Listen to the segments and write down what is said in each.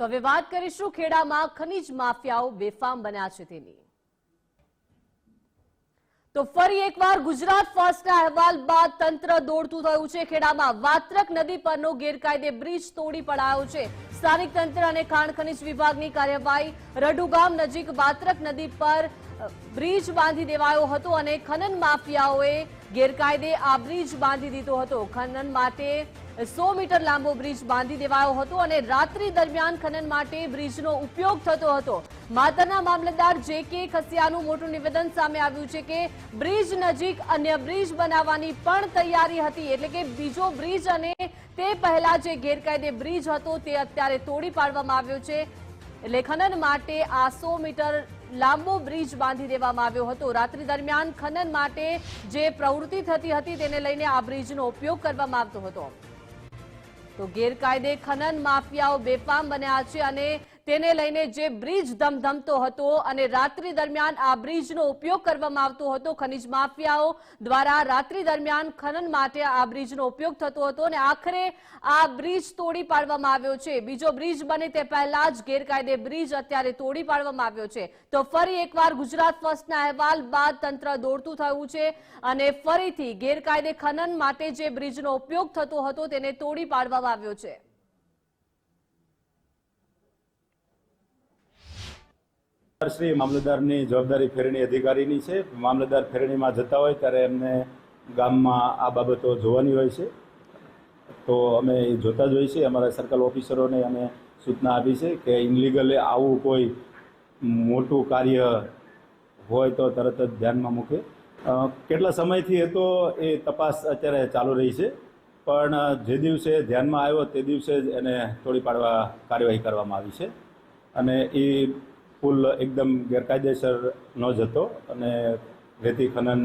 તો હવે વાત કરીશું ખેડામાં ખનીજ માફિયાઓ બેફામ બન્યા છે તેની. તો ફરી એકવાર ગુજરાત ફર્સ્ટના અહેવાલ બાદ તંત્ર દોડતું થયું છે ખેડામાં. વાત્રક નદી પરનો ગેરકાયદે બ્રિજ તોડી પડાયો છે. સ્થાનિક તંત્ર અને ખાણ ખનીજ વિભાગની કાર્યવાહી રડુગામ નજીક વાત્રક નદી પર બ્રિજ બાંધી દેવાયો હતો અને ખનન માફિયાઓએ ગેરકાયદે આ બ્રિજ બાંધી દીધો હતો. ખનન માટે સો મીટર લાંબો બ્રિજ બાંધી દેવાયો હતો અને રાત્રિ દરમિયાન ખનન માટે બ્રિજનો ઉપયોગ થતો હતો. માતરના મામલતદાર જે કે ખસિયાનું મોટું નિવેદન સામે આવ્યું છે કે બ્રિજ નજીક અન્ય બ્રિજ બનાવવાની પણ તૈયારી હતી એટલે કે બીજો બ્રિજ અને તે પહેલા જે ગેરકાયદે બ્રિજ હતો તે અત્યારે તોડી પાડવામાં આવ્યો છે. એટલે ખનન માટે આ સો મીટર લાંબો બ્રિજ બાંધી દેવામાં આવ્યો હતો. રાત્રિ દરમિયાન ખનન માટે જે પ્રવૃત્તિ થતી હતી તેને લઈને આ બ્રિજનો ઉપયોગ કરવામાં આવતો હતો. તો ગેરકાયદે ખનન માફિયાઓ બેફામ બન્યા છે અને તેને લઈને જે બ્રિજ ધમધમતો હતો અને રાત્રિ દરમિયાન આ બ્રિજનો ઉપયોગ કરવામાં આવતો હતો ખનીજ માફિયાઓ દ્વારા રાત્રિ દરમિયાન ખનન માટે આ બ્રિજનો ઉપયોગ થતો હતો અને આખરે આ બ્રિજ તોડી પાડવામાં આવ્યો છે. બીજો બ્રિજ બને તે પહેલા જ ગેરકાયદે બ્રિજ અત્યારે તોડી પાડવામાં આવ્યો છે. તો ફરી એકવાર ગુજરાત ફર્સ્ટના અહેવાલ બાદ તંત્ર દોડતું થયું છે અને ફરીથી ગેરકાયદે ખનન માટે જે બ્રિજનો ઉપયોગ થતો હતો તેને તોડી પાડવામાં આવ્યો છે. શ્રી મામલતદારની જવાબદારી ફેરણી અધિકારીની છે. મામલતદાર ફેરણીમાં જતા હોય ત્યારે એમને ગામમાં આ બાબતો જોવાની હોય છે. તો અમે એ જોતા જ હોઈએ છીએ અમારા સર્કલ ઓફિસરોને અમે સૂચના આપી છે કે ઇનલીગલે આવું કોઈ મોટું કાર્ય હોય તો તરત જ ધ્યાનમાં મૂકે. કેટલા સમયથી એ તો એ તપાસ અત્યારે ચાલુ રહી છે. પણ જે દિવસે ધ્યાનમાં આવ્યો તે દિવસે જ એને તોડી પાડવા કાર્યવાહી કરવામાં આવી છે. અને એ પુલ એકદમ ગેરકાયદેસર ન જ હતો અને રેતી ખનન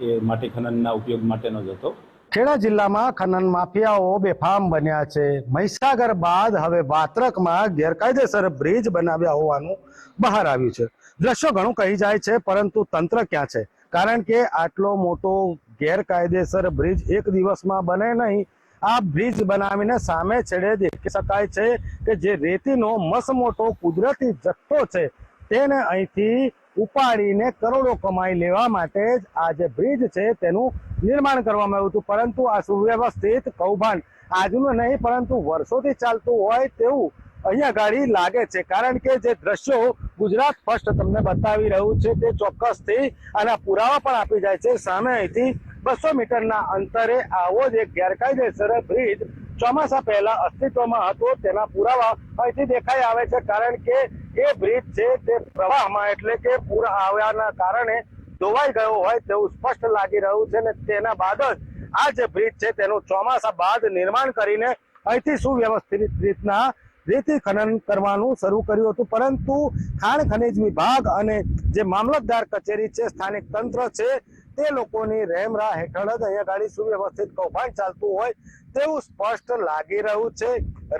એ માટી ખનનના ઉપયોગ માટેનો જ હતો. ખેડા જિલ્લામાં ખનન માફિયાઓ બેફામ બન્યા છે. મહીસાગર બાદ હવે વાત્રકમાં ગેરકાયદેસર બ્રિજ બનાવ્યા હોવાનું બહાર આવ્યું છે. દ્રશ્યો ઘણું કહી જાય છે, પરંતુ તંત્ર ક્યાં છે? કારણ કે આટલો મોટો ગેરકાયદેસર બ્રિજ એક દિવસમાં બને નહીં આ બ્રિજ બનાવીને સામે છેડે દેખી શકાય છે કે જે રેતીનો મસમોટો કુદરતી જથ્થો છે, તેને અહીંથી ઉપાડીને કરોડો કમાઈ લેવા માટે જ આ જે બ્રિજ છે તેનું નિર્માણ કરવામાં આવ્યું હતું. પરંતુ આ સુવ્યવસ્થિત કૌભાંડ આજનું નહીં, પરંતુ વર્ષોથી ચાલતું હોય તેવું અહીંયા ગાડી લાગે છે. કારણ કે જે દ્રશ્યો ગુજરાત ફર્સ્ટ તમને બતાવી રહ્યું છે તે ચોક્કસથી આના પુરાવા પણ આપી જાય છે. સામે અહીંથી બસો મીટરના અંતરે આવો જ એક ગેરકાયદેસર બ્રિજ ચોમાસા પહેલા અસ્તિત્વમાં હતો. તેના પુરાવા અહીંથી દેખાઈ આવે છે કારણ કે એ બ્રિજ છે તે પ્રવાહમાં એટલે કે પૂર આવ્યાના કારણે ધોવાઈ ગયો હોય તેવું સ્પષ્ટ લાગી રહ્યું છે ને તેના બાદ જ આ જે બ્રિજ છે તેનું ચોમાસા બાદ નિર્માણ કરીને અહીંથી સુવ્યવસ્થિત રીતના રેતી ખનન કરવાનું શરૂ કર્યું હતું. પરંતુ ખાણ ખનિજ વિભાગ અને જે મામલતદાર કચેરી છે, સ્થાનિક તંત્ર છે તે લોકોની રેમરા હેઠળ જ અહીંયા ગાડી સુવ્યવસ્થિત કૌભાંડ ચાલતું હોય તેવું સ્પષ્ટ લાગી રહ્યું છે.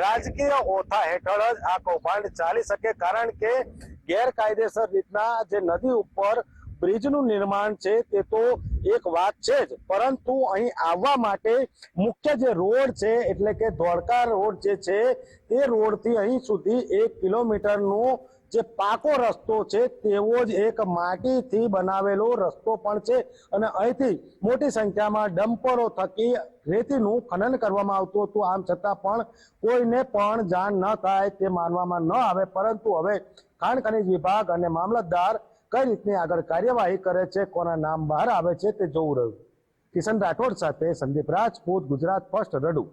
રાજકીય ઓથા હેઠળ જ આ કૌભાંડ ચાલી શકે કારણ કે ગેરકાયદેસર રીતના જે નદી ઉપર બ્રિજનું નિર્માણ છે તે તો એક વાત છે જ. પરંતુ અહીં આવવા માટે મુખ્ય જે રોડ છે, એટલે કે ધોળકા રોડ જે છે, તે રોડથી અહીં સુધી એક કિલોમીટરનો જે પાકો રસ્તો છે, તેવો જ એક માટીથી બનાવેલો રસ્તો પણ છે. અને અહીંથી મોટી સંખ્યામાં ડમ્પરો થકી રેતીનું ખનન કરવામાં આવતું હતું. આમ છતાં પણ કોઈને પણ જાણ ન થાય તે માનવામાં ન આવે. પરંતુ હવે ખાણ ખનિજ વિભાગ અને મામલતદાર કઈ રીતની આગળ કાર્યવાહી કરે છે, કોના નામ બહાર આવે છે તે જોવું રહ્યું. કિશન રાઠોડ સાથે સંદીપ રાજપૂત, ગુજરાત ફર્સ્ટ, રડુ.